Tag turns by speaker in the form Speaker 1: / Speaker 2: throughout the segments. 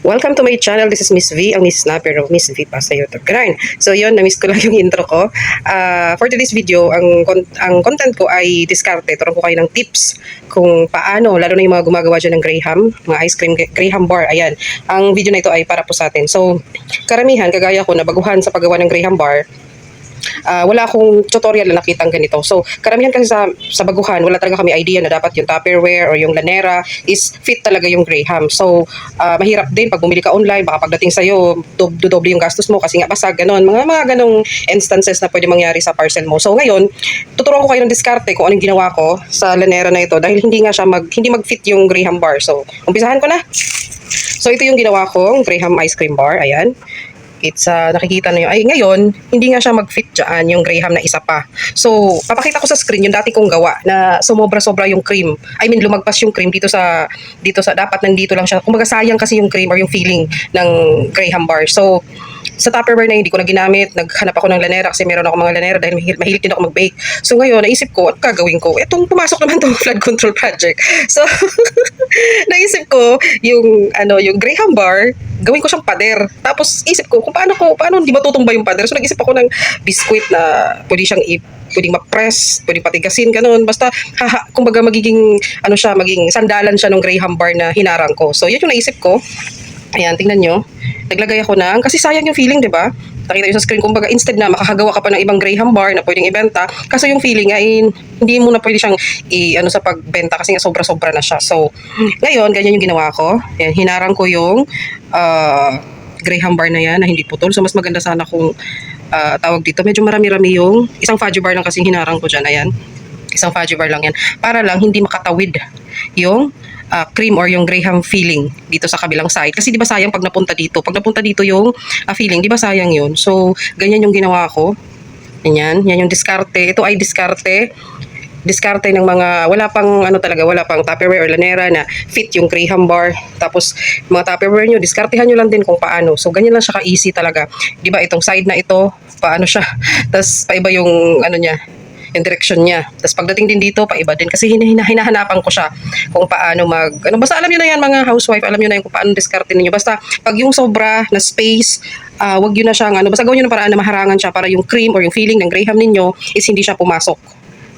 Speaker 1: Welcome to my channel. This is Miss V, ang Miss na, pero Miss V pa sa YouTube. Ganun. So, yun, na-miss ko lang yung intro ko. Ah, for today's video, ang, ang content ko ay diskarte. Turuan ko kayo ng tips kung paano, lalo na yung mga gumagawa dyan ng Graham, mga ice cream Graham bar. Ayan. Ang video na ito ay para po sa atin. So, karamihan, kagaya ko, na baguhan sa paggawa ng Graham bar, Ah, wala akong tutorial na nakitang ganito. So, karamihan kasi sa, sa baguhan, wala talaga kami idea na dapat yung Tupperware or yung lanera is fit talaga yung Graham. So, ah, mahirap din pag bumili ka online, baka pagdating sa'yo, dub- dudoble yung gastos mo kasi nga basag, ganon. Mga, mga ganong instances na pwede mangyari sa parcel mo. So, ngayon, tuturuan ko kayo ng diskarte kung anong ginawa ko sa lanera na ito dahil hindi nga siya mag, hindi mag-fit yung Graham bar. So, umpisahan ko na. So, ito yung ginawa kong Graham ice cream bar. Ayan. It's, uh, nakikita na yun. Ay, ngayon, hindi nga siya mag-fit dyan, yung Graham na isa pa. So, papakita ko sa screen yung dati kong gawa na sumobra-sobra yung cream. I mean, lumagpas yung cream dito sa, dito sa, dapat nandito lang siya. Kumbaga, sayang kasi yung cream or yung feeling ng Graham bar. So, sa Tupperware na hindi ko na ginamit, naghanap ako ng lanera kasi meron ako mga lanera dahil mahilig, mahilig din ako mag-bake. So ngayon, naisip ko, ano gagawin ko? Etong pumasok naman tong flood control project. So, naisip ko, yung, ano, yung Graham bar, gawin ko siyang pader. Tapos isip ko, kung paano ko, paano hindi matutumba yung pader. So nag-isip ako ng biskuit na pwede siyang i pwedeng ma-press, pwedeng patigasin, ganun. Basta, haha, kumbaga magiging, ano siya, maging sandalan siya ng Graham bar na hinarang ko. So, yun yung naisip ko. Ayan, tingnan nyo. Naglagay ako ng, kasi sayang yung feeling, di ba? Nakita nyo sa screen, kumbaga instead na makakagawa ka pa ng ibang Graham bar na pwedeng ibenta, kasi yung feeling ay hindi mo na pwede siyang i, ano, sa pagbenta kasi nga sobra-sobra na siya. So, ngayon, ganyan yung ginawa ko. Ayan, hinarang ko yung ah, Graham bar na yan na hindi putol. So, mas maganda sana kung ah, tawag dito. Medyo marami-rami yung isang fudge bar lang kasi hinarang ko dyan. Ayan. Isang fudge bar lang yan. Para lang hindi makatawid yung ah, cream or yung Graham filling dito sa kabilang side. Kasi di ba sayang pag napunta dito? Pag napunta dito yung ah, filling, di ba sayang yun? So, ganyan yung ginawa ko. Ganyan. Yan yung diskarte. Ito ay diskarte. Diskarte ng mga, wala pang ano talaga, wala pang Tupperware or lanera na fit yung Graham bar. Tapos, mga Tupperware nyo, diskartehan nyo lang din kung paano. So, ganyan lang siya ka-easy talaga. Di ba itong side na ito, paano siya? Tapos, paiba yung ano niya, yung direction niya. Tapos pagdating din dito, paiba din. Kasi hina- hinahanapan ko siya kung paano mag... Ano, basta alam niyo na yan mga housewife, alam niyo na yan kung paano diskarte ninyo. Basta pag yung sobra na space, ah, wag yun na siyang ano, basta gawin niyo na paraan na maharangan siya para yung cream or yung filling ng Graham ninyo is hindi siya pumasok.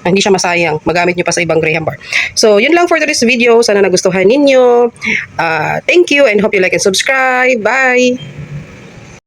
Speaker 1: Ah, hindi siya masayang. Magamit nyo pa sa ibang Graham bar. So, yun lang for today's video. Sana nagustuhan ninyo. Ah, thank you and hope you like and subscribe. Bye!